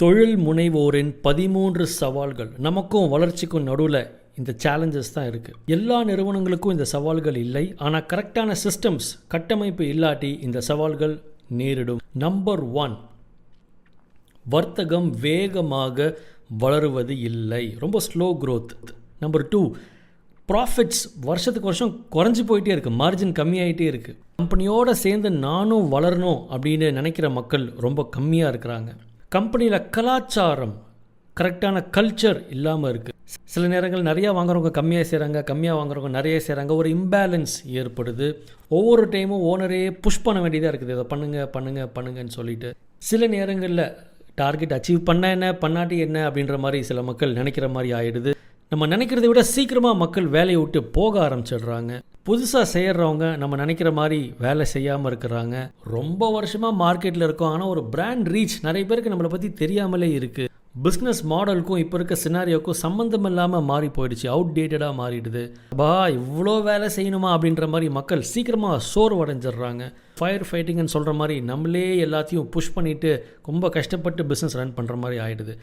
தொழில் முனைவோரின் பதிமூன்று சவால்கள். நமக்கும் வளர்ச்சிக்கும் நடுவில் இந்த சேலஞ்சஸ் தான் இருக்குது எல்லா நிறுவனங்களுக்கும் இந்த சவால்கள் இல்லை. ஆனால் கரெக்டான சிஸ்டம்ஸ் கட்டமைப்பு இல்லாட்டி இந்த சவால்கள் நேரிடும். நம்பர் ஒன் வர்த்தகம் வேகமாக வளருவது இல்லை. ரொம்ப slow growth number two profits வருஷத்துக்கு வருஷம் குறைஞ்சி போயிட்டே இருக்குது மார்ஜின் கம்மியாயிட்டே இருக்குது கம்பெனியோடு சேர்ந்து நானும் வளரணும் அப்படின்னு நினைக்கிற மக்கள் ரொம்ப கம்மியாக இருக்கிறாங்க. கம்பெனியில் கலாச்சாரம் கரெக்டான கல்ச்சர் இல்லாமல் இருக்குது சில நேரங்கள் நிறையா வாங்குறவங்க கம்மியாக செய்கிறாங்க கம்மியாக வாங்குறவங்க நிறைய செய்கிறாங்க ஒரு இம்பேலன்ஸ் ஏற்படுது. ஒவ்வொரு டைமும் ஓனரே புஷ் பண்ண வேண்டியதாக இருக்குது. இதை பண்ணுங்க பண்ணுங்க பண்ணுங்கன்னு சொல்லிட்டு. சில நேரங்களில் டார்கெட் அச்சீவ் பண்ண என்ன பண்ணாட்டி என்ன அப்படின்ற மாதிரி சில மக்கள் நினைக்கிற மாதிரி ஆகிடுது நம்ம நினைக்கிறத விட சீக்கிரமாக மக்கள் வேலையை விட்டு போக ஆரம்பிச்சிடுறாங்க. புதுசாக செய்கிறவங்க நம்ம நினைக்கிற மாதிரி வேலை செய்யாமல் இருக்கிறாங்க. ரொம்ப வருஷமாக மார்க்கெட்டில் இருக்கோம். ஆனால் ஒரு பிராண்ட் ரீச் நிறைய பேருக்கு நம்மளை பற்றி தெரியாமலே இருக்குது பிஸ்னஸ் மாடலுக்கும் இப்போ இருக்க சினாரியோக்கும் சம்மந்தம் இல்லாமல் மாறி போயிடுச்சு. அவுட் டேட்டடாக மாறிடுது. பா இவ்வளோ வேலை செய்யணுமா அப்படின்ற மாதிரி மக்கள் சீக்கிரமாக சோர்வடைஞ்சிடுறாங்க. ஃபயர் ஃபைட்டிங்னு சொல்கிற மாதிரி நம்மளே எல்லாத்தையும் புஷ் பண்ணிவிட்டு ரொம்ப கஷ்டப்பட்டு பிஸ்னஸ் ரன் பண்ணுற மாதிரி ஆகிடுது